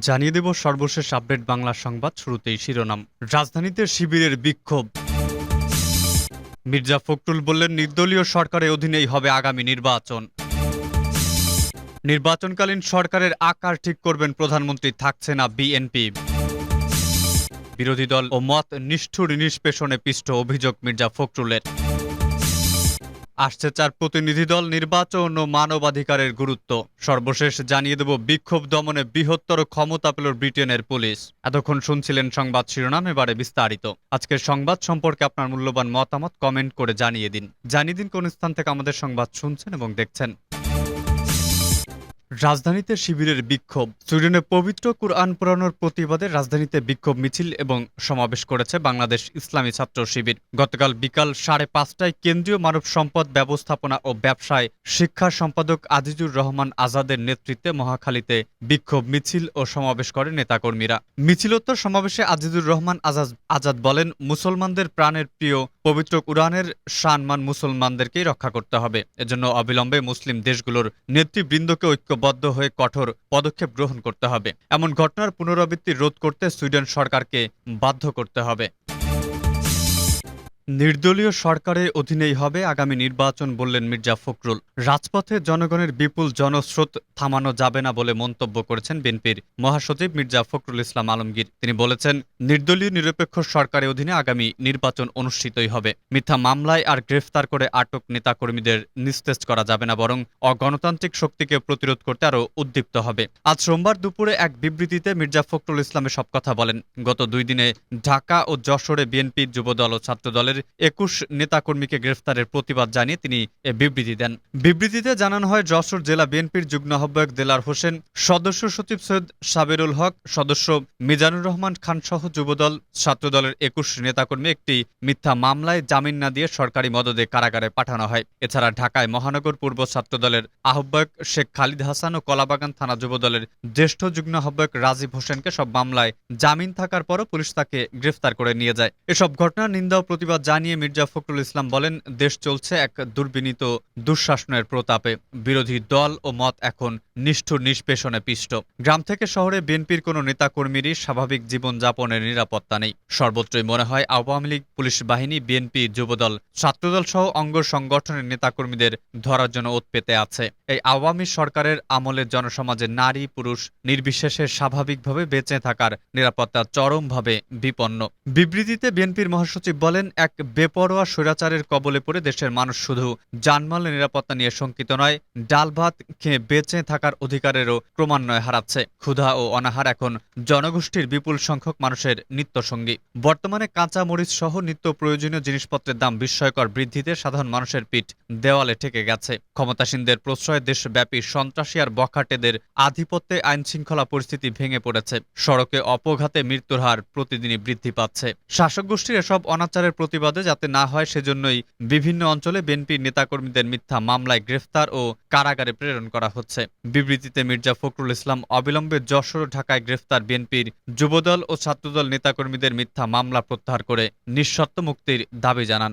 জানিয়ে দেব সর্বশেষ আপডেট বাংলা সংবাদ শুরুতেই শিরোনাম। রাজধানীতে শিবিরের বিক্ষোভ। মির্জা ফখরুল বললেন, নির্দলীয় সরকারের অধীনেই হবে আগামী নির্বাচন। নির্বাচনকালীন সরকারের আকার ঠিক করবেন প্রধানমন্ত্রী, থাকছে না বিএনপি। বিরোধী দল ও মত নিষ্ঠুর নিষ্পেষণে পিষ্ট অভিযোগ মির্জা ফখরুলের। আসছে চার প্রতিনিধি দল নির্বাচন ও মানবাধিকারের গুরুত্ব। সর্বশেষ জানিয়ে দেব, বিক্ষোভ দমনে বৃহত্তর ক্ষমতা পেল ব্রিটেনের পুলিশ। এতক্ষণ শুনছিলেন সংবাদ শিরোনাম, এবারে বিস্তারিত। আজকের সংবাদ সম্পর্কে আপনার মূল্যবান মতামত কমেন্ট করে জানিয়ে দিন। জানিয়ে দিন কোন স্থান থেকে আমাদের সংবাদ শুনছেন এবং দেখছেন। রাজধানীতে শিবিরের বিক্ষোভ। সুইডেনে পবিত্র কুরআন পুরানোর প্রতিবাদে রাজধানীতে বিক্ষোভ মিছিল এবং সমাবেশ করেছে বাংলাদেশ ইসলামী ছাত্র শিবির। গতকাল বিকাল সাড়ে পাঁচটায় কেন্দ্রীয় মানব সম্পদ ব্যবস্থাপনা ও ব্যবসায় শিক্ষা সম্পাদক আজিজুর রহমান আজাদের নেতৃত্বে মহাখালীতে বিক্ষোভ মিছিল ও সমাবেশ করে নেতাকর্মীরা। মিছিলোত্তর সমাবেশে আজিজুর রহমান আজাদ আজাদ বলেন, মুসলমানদের প্রাণের প্রিয় পবিত্র কুরআনের সম্মান মুসলমানদেরকেই রক্ষা করতে হবে। এজন্য অবিলম্বে মুসলিম দেশগুলোর নেতৃবৃন্দকে ঐক্যবদ্ধ হয়ে কঠোর পদক্ষেপ গ্রহণ করতে হবে। এমন ঘটনার পুনরাবৃত্তি রোধ করতে সুইডেন সরকারকে বাধ্য করতে হবে। নির্দলীয় সরকারের অধীনেই হবে আগামী নির্বাচন বললেন মির্জা ফখরুল। রাজপথে জনগণের বিপুল জনস্রোত থামানো যাবে না বলে মন্তব্য করেছেন বিএনপির মহাসচিব মির্জা ফখরুল ইসলাম আলমগীর। তিনি বলেছেন, নির্দলীয় নিরপেক্ষ সরকারের অধীনে আগামী নির্বাচন অনুষ্ঠিতই হবে। মিথ্যা মামলায় আর গ্রেফতার করে আটক নেতাকর্মীদের নিস্তেজ করা যাবে না, বরং অগণতান্ত্রিক শক্তিকে প্রতিরোধ করতে আরও উদ্দীপ্ত হবে। আজ সোমবার দুপুরে এক বিবৃতিতে মির্জা ফখরুল ইসলামের সব কথা বলেন। গত দুই দিনে ঢাকা ও যশোরে বিএনপি যুবদল ও ছাত্রদলের একুশ নেতাকর্মীকে গ্রেফতারের প্রতিবাদ জানিয়ে তিনি এ বিবৃতি দেন। বিবৃতিতে জানানো হয়, যশোর জেলা বিএনপির যুগ্ম আহ্বায়ক দেলার হোসেন, সদস্য সচিব সৈয়দ সাবেরুল হক, সদস্য মিজানুর রহমান খান সহ যুবদল, ছাত্রদলের একুশ নেতাকর্মী একটি মিথ্যা মামলায় জামিন না দিয়ে সরকারি মদদে কারাগারে পাঠানো হয়। এছাড়া ঢাকায় মহানগর পূর্ব ছাত্রদলের আহ্বায়ক শেখ খালিদ হাসান ও কলাবাগান থানা যুবদলের জ্যেষ্ঠ যুগ্ম আহ্বায়ক রাজীব হোসেনকে সব মামলায় জামিন থাকার পরও পুলিশ তাকে গ্রেফতার করে নিয়ে যায়। এসব ঘটনার নিন্দা ও প্রতিবাদ জানিয়ে মির্জা ফখরুল ইসলাম বলেন, দেশ চলছে এক দুর্বিনীত দুঃশাসনের প্রতাপে। বিরোধী দল ও মত এখন নিষ্ঠুর, নিষ্পেষণে পিষ্ট। গ্রাম থেকে শহরে বিএনপির কোনো নেতাকর্মীরই স্বাভাবিক জীবনযাপনের নিরাপত্তা নেই। সর্বত্রই মনে হয় আওয়ামী লীগ, পুলিশ বাহিনী, বিএনপি, যুবদল, ছাত্রদল সহ অঙ্গ সংগঠনের নেতাকর্মীদের ধরার জন্য ওত পেতে আছে। এই আওয়ামী সরকারের আমলে জনসমাজে নারী, পুরুষ নির্বিশেষে স্বাভাবিকভাবে বেঁচে থাকার নিরাপত্তা চরমভাবে বিপন্ন। বিবৃতিতে বিএনপির মহাসচিব বলেন, এক বেপরোয়া স্বৈরাচারের কবলে পড়ে দেশের মানুষ শুধু জানমালের নিরাপত্তা নিয়ে শঙ্কিত নয় ডাল ভাত খেয়ে বেঁচে থাকার অধিকারেরও ক্রমান্বয়ে হারাচ্ছে। ক্ষুধা ও অনাহার এখন জনগোষ্ঠীর বিপুল সংখ্যক মানুষের নিত্যসঙ্গী। বর্তমানে কাঁচা মরিচ সহ নিত্য প্রয়োজনীয় জিনিসপত্রের দাম বিস্ময়কর বৃদ্ধিতে সাধারণ মানুষের পিঠ দেওয়ালে ঠেকে গেছে। ক্ষমতাসীনদের প্রশ্রয় দেশব্যাপী সন্ত্রাসী আর বখাটেদের আধিপত্যে আইন শৃঙ্খলা পরিস্থিতি ভেঙে পড়েছে। সড়কে অপঘাতে মৃত্যুর হার প্রতিদিনই বৃদ্ধি পাচ্ছে। শাসক গোষ্ঠীর এসব অনাচারের প্রতিবাদে যাতে না হয়, সেজন্যই বিভিন্ন অঞ্চলে বিএনপির নেতাকর্মীদের মিথ্যা মামলায় গ্রেফতার ও কারাগারে প্রেরণ করা হচ্ছে। বিবৃতিতে মির্জা ফখরুল ইসলাম অবিলম্বে যশোর ঢাকায় গ্রেফতার বিএনপির যুবদল ও ছাত্রদল নেতাকর্মীদের মিথ্যা মামলা প্রত্যাহার করে নিঃশর্ত মুক্তির দাবি জানান।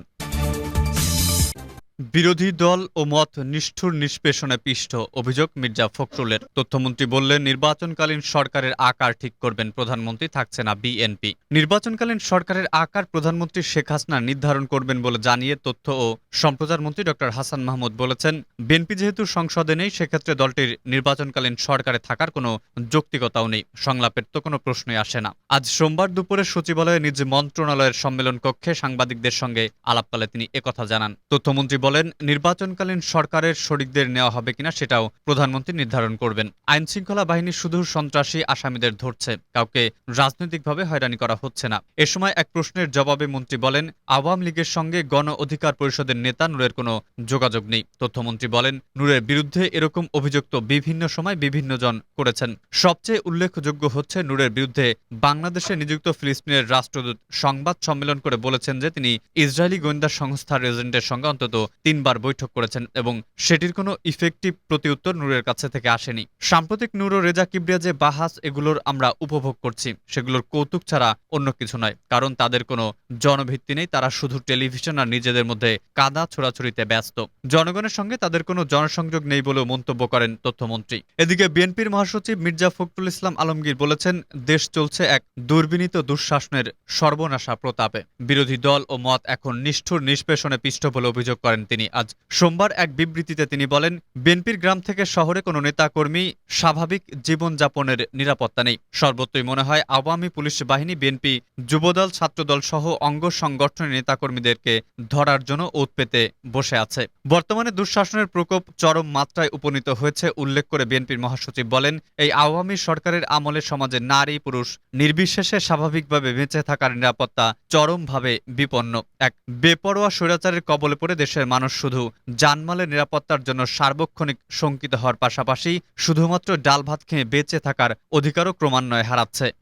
বিরোধী দল ও মত নিষ্ঠুর নিষ্পেষণে পিষ্ট, অভিযোগ মির্জা ফখরুলের। তথ্যমন্ত্রী বললেন, নির্বাচনকালীন সরকারের আকার ঠিক করবেন প্রধানমন্ত্রী, থাকছে না বিএনপি। নির্বাচনকালীন সরকারের আকার প্রধানমন্ত্রী শেখ হাসিনা নির্ধারণ করবেন বলে জানিয়ে তথ্য ও সম্প্রচার মন্ত্রী ডক্টর হাসান মাহমুদ বলেছেন, বিএনপি যেহেতু সংসদে নেই, সেক্ষেত্রে দলটির নির্বাচনকালীন সরকারে থাকার কোনো যৌক্তিকতাও নেই। সংলাপের তো কোনো প্রশ্নই আসে না। আজ সোমবার দুপুরে সচিবালয়ে নিজ মন্ত্রণালয়ের সম্মেলন কক্ষে সাংবাদিকদের সঙ্গে আলাপকালে তিনি একথা জানান। তথ্যমন্ত্রী বলেন, নির্বাচনকালীন সরকারের শরিকদের নেওয়া হবে কিনা সেটাও প্রধানমন্ত্রী নির্ধারণ করবেন। আইন শৃঙ্খলা বাহিনী শুধু সন্ত্রাসী আসামিদের ধরছে, কাউকে রাজনৈতিকভাবে হয়রানি করা হচ্ছে না। এ সময় এক প্রশ্নের জবাবে মন্ত্রী বলেন, আওয়ামী লীগের সঙ্গে গণ অধিকার পরিষদের নেতা নূরের কোনো যোগাযোগ নেই। তথ্যমন্ত্রী বলেন, নূরের বিরুদ্ধে এরকম অভিযোগ তো বিভিন্ন সময় বিভিন্ন জন করেছেন। সবচেয়ে উল্লেখযোগ্য হচ্ছে, নূরের বিরুদ্ধে বাংলাদেশে নিযুক্ত ফিলিস্তিনের রাষ্ট্রদূত সংবাদ সম্মেলন করে বলেছেন যে তিনি ইসরায়েলি গোয়েন্দা সংস্থার এজেন্টের সঙ্গে অন্তত তিনবার বৈঠক করেছেন এবং সেটির কোনো ইফেক্টিভ প্রতিউত্তর নূরের কাছে থেকে আসেনি। সাম্প্রতিক নূর ও রেজা কিবরিয়া যে বাহাস, এগুলোর আমরা উপভোগ করছি। সেগুলোর কৌতুক ছাড়া অন্য কিছু নয়, কারণ তাদের কোনো জনভিত্তি নেই। তারা শুধু টেলিভিশন আর নিজেদের মধ্যে কাদা ছোড়াছুড়িতে ব্যস্ত। জনগণের সঙ্গে তাদের কোনো জনসংযোগ নেই বলেও মন্তব্য করেন তথ্যমন্ত্রী। এদিকে বিএনপির মহাসচিব মির্জা ফখরুল ইসলাম আলমগীর বলেছেন, দেশ চলছে এক দুর্বিনীত দুঃশাসনের সর্বনাশা প্রতাপে। বিরোধী দল ও মত এখন নিষ্ঠুর নিষ্পেষণে পিষ্ট বলে অভিযোগ করেন তিনি। আজ সোমবার এক বিবৃতিতে তিনি বলেন, বিএনপির গ্রাম থেকে শহরে কোনো নেতাকর্মী স্বাভাবিক জীবনযাপনের নিরাপত্তা নেই। সর্বত্রই মনে হয়, আওয়ামী পুলিশ বাহিনী, বিএনপি, যুবদল, ছাত্রদল সহ অঙ্গ সংগঠনের নেতাকর্মীদেরকে ধরার জন্য ওত পেতে বসে আছে। বর্তমানে দুঃশাসনের প্রকোপ চরম মাত্রায় উপনীত হয়েছে, উল্লেখ করে বিএনপির মহাসচিব বলেন, এই আওয়ামী সরকারের আমলে সমাজে নারী, পুরুষ নির্বিশেষে স্বাভাবিকভাবে বেঁচে থাকার নিরাপত্তা চরমভাবে বিপন্ন। এক বেপরোয়া স্বৈরাচারের কবলে পড়ে দেশের মানুষ শুধু জানমালের নিরাপত্তার জন্য সার্বক্ষণিক শঙ্কিত হওয়ার পাশাপাশি শুধুমাত্র ডাল ভাত খেয়ে বেঁচে থাকার অধিকারও ক্রমান্বয়ে হারাচ্ছে।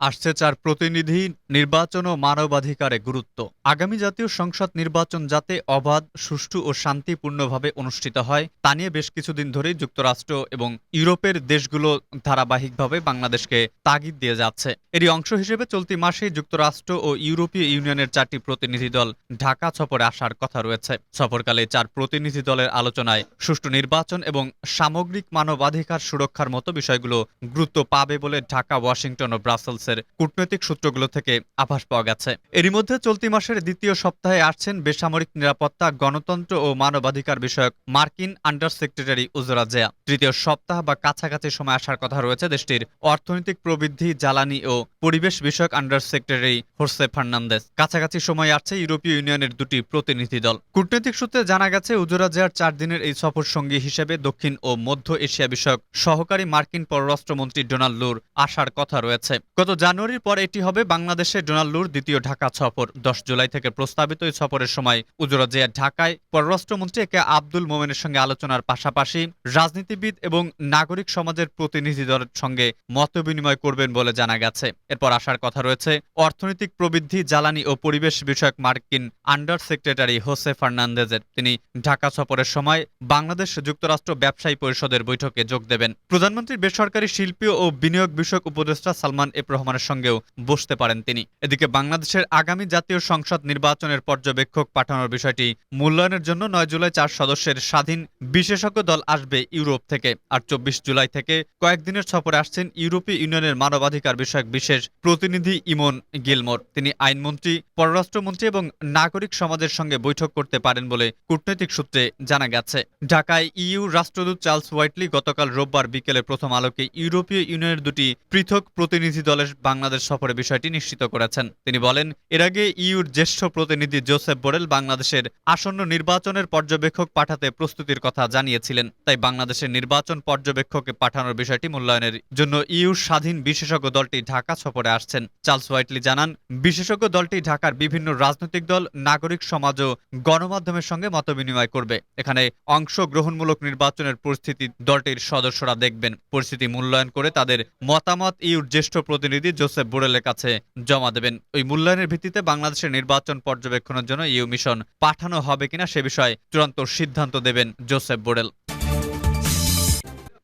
আসছে চার প্রতিনিধি নির্বাচন ও মানবাধিকারে গুরুত্ব। আগামী জাতীয় সংসদ নির্বাচন যাতে অবাধ, সুষ্ঠু ও শান্তিপূর্ণভাবে অনুষ্ঠিত হয়, তা নিয়ে বেশ কিছুদিন ধরেই যুক্তরাষ্ট্র এবং ইউরোপের দেশগুলো ধারাবাহিকভাবে বাংলাদেশকে তাগিদ দিয়ে যাচ্ছে। এরই অংশ হিসেবে চলতি মাসেই যুক্তরাষ্ট্র ও ইউরোপীয় ইউনিয়নের চারটি প্রতিনিধি দল ঢাকা সফরে আসার কথা রয়েছে। সফরকালে চার প্রতিনিধি দলের আলোচনায় সুষ্ঠু নির্বাচন এবং সামগ্রিক মানবাধিকার সুরক্ষার মতো বিষয়গুলো গুরুত্ব পাবে বলে ঢাকা, ওয়াশিংটন ও ব্রাসেলসের কূটনৈতিক সূত্রগুলো থেকে আভাস পাওয়া গেছে। এরই মধ্যে চলতি মাসের দ্বিতীয় সপ্তাহে আসছেন বেসামরিক নিরাপত্তা, গণতন্ত্র ও মানবাধিকার বিষয়ক মার্কিন আন্ডার সেক্রেটারি উজরা জেয়া। তৃতীয় সপ্তাহ বা কাছাকাছি সময় আসার কথা রয়েছে দেশটির অর্থনৈতিক প্রবৃদ্ধি, জ্বালানি ও পরিবেশ বিষয়ক আন্ডার সেক্রেটারি হোসে ফার্নান্দেস কাছাকাছি সময় আসছে ইউরোপীয় ইউনিয়নের দুটি প্রতিনিধি দল। কূটনৈতিক সূত্রে জানা গেছে, উজরা জেয়ার চার দিনের এই সফর সঙ্গী হিসেবে দক্ষিণ ও মধ্য এশিয়া বিষয়ক সহকারী মার্কিন পররাষ্ট্রমন্ত্রী ডোনাল্ড লুর আসার কথা রয়েছে। গত জানুয়ারির পর এটি হবে বাংলাদেশে ডোনাল্ড লুর দ্বিতীয় ঢাকা সফর। দশ জুলাই থেকে প্রস্তাবিত এই সফরের সময় উজরা জিয়া ঢাকায় পররাষ্ট্রমন্ত্রী একে আব্দুল মোমেনের সঙ্গে আলোচনার পাশাপাশি রাজনীতিবিদ এবং নাগরিক সমাজের প্রতিনিধি দলের সঙ্গে মত বিনিময় করবেন বলে জানা গেছে। এরপর আসার কথা রয়েছে, অর্থনৈতিক প্রবৃদ্ধি, জ্বালানি ও পরিবেশ বিষয়ক মার্কিন আন্ডার সেক্রেটারি হোসে ফার্নান্দেজের। তিনি ঢাকা সফরের সময় বাংলাদেশ যুক্তরাষ্ট্র ব্যবসায়ী পরিষদের বৈঠকে যোগ দেবেন। প্রধানমন্ত্রীর বেসরকারি শিল্পী ও বিনিয়োগ বিষয়ক উপদেষ্টা সালমান এফ রহমানের সঙ্গেও বসতে পারেন তিনি। এদিকে বাংলাদেশের আগামী জাতীয় সংসদ নির্বাচনের পর্যবেক্ষক পাঠানোর বিষয়টি মূল্যায়নের জন্য নয় জুলাই চার সদস্যের স্বাধীন বিশেষজ্ঞ দল আসবে ইউরোপ থেকে। আর চব্বিশ জুলাই থেকে কয়েকদিনের সফরে আসছেন ইউরোপীয় ইউনিয়নের মানবাধিকার বিষয়ক বিশেষ প্রতিনিধি ইমন গিলমোর। তিনি আইনমন্ত্রী, পররাষ্ট্রমন্ত্রী এবং নাগরিক সমাজের সঙ্গে বৈঠক করতে পারেন বলে কূটনৈতিক সূত্রে জানা গেছে। ঢাকায় ইইউ রাষ্ট্রদূত চার্লস হোয়াইটলি গতকাল রোববার বিকেলে প্রথম আলোকে ইউরোপীয় ইউনিয়নের দুটি পৃথক প্রতিনিধি দলের বাংলাদেশ সফরে বিষয়টি নিশ্চিত করেছেন। তিনি বলেন, এর আগে ইউর জ্যেষ্ঠ প্রতিনিধি জোসেফ বোরেল বাংলাদেশের আসন্ন নির্বাচনের পর্যবেক্ষক পাঠাতে প্রস্তুতির কথা জানিয়েছিলেন। তাই বাংলাদেশের নির্বাচন পর্যবেক্ষকে পাঠানোর বিষয়টি মূল্যায়নের জন্য ইউর স্বাধীন বিশেষজ্ঞ দলটি ঢাকা সফরে আসছেন। চার্লস হোয়াইটলি জানান, বিশেষজ্ঞ দলটি ঢাকার বিভিন্ন রাজনৈতিক দল, নাগরিক সমাজ ও গণমাধ্যমের সঙ্গে মতবিনিময় করবে। এখানে অংশগ্রহণমূলক নির্বাচনের পরিস্থিতি দলটির সদস্যরা দেখবেন। পরিস্থিতি মূল্যায়ন করে তাদের মতামত ইউর জ্যেষ্ঠ প্রতিনিধি জোসেফ বোরেলের কাছে জমা দেবেন। ওই মূল্যায়নের ভিত্তিতে বাংলাদেশের নির্বাচন পর্যবেক্ষণের জন্য ইউ মিশন পাঠানো হবে কিনা সে বিষয়ে চূড়ান্ত সিদ্ধান্ত দেবেন জোসেফ বোরেল।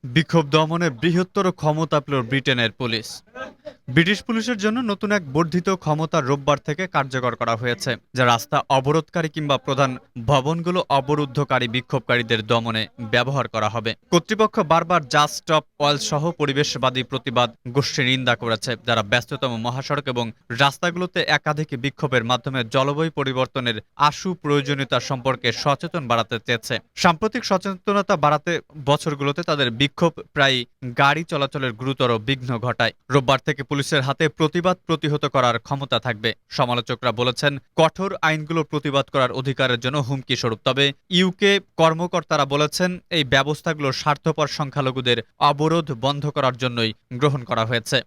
বিক্ষোভ দমনে বৃহত্তর ক্ষমতা পেল ব্রিটেনের পুলিশ। ব্রিটিশ পুলিশের জন্য নতুন এক বর্ধিত ক্ষমতা রোববার থেকে কার্যকর করা হয়েছে, যা রাস্তা অবরোধকারী কিংবা প্রধান ভবনগুলো অবরুদ্ধকারী বিক্ষোভকারীদের দমনে ব্যবহার করা হবে। কর্তৃপক্ষ বারবার জাস্ট স্টপ অয়েল সহ পরিবেশবাদী প্রতিবাদ গোষ্ঠী নিন্দা করেছে, যারা ব্যস্ততম মহাসড়ক এবং রাস্তাগুলোতে একাধিক বিক্ষোভের মাধ্যমে জলবায়ু পরিবর্তনের আশু প্রয়োজনীয়তা সম্পর্কে সচেতন বাড়াতে চেয়েছে। সাম্প্রতিক সচেতনতা বাড়াতে বছরগুলোতে তাদের বিক্ষোভ প্রায় গাড়ি চলাচলের গুরুতর বিঘ্ন ঘটায়। রোববার থেকে পুলিশের হাতে প্রতিবাদ প্রতিহত করার ক্ষমতা থাকবে। সমালোচকরা বলেছেন, কঠোর আইনগুলো প্রতিবাদ করার অধিকারের জন্য হুমকি স্বরূপ। তবে ইউকে কর্মকর্তারা বলেছেন, এই ব্যবস্থাগুলো স্বার্থপর সংখ্যালঘুদের অবরোধ বন্ধ করার জন্যই গ্রহণ করা হয়েছে।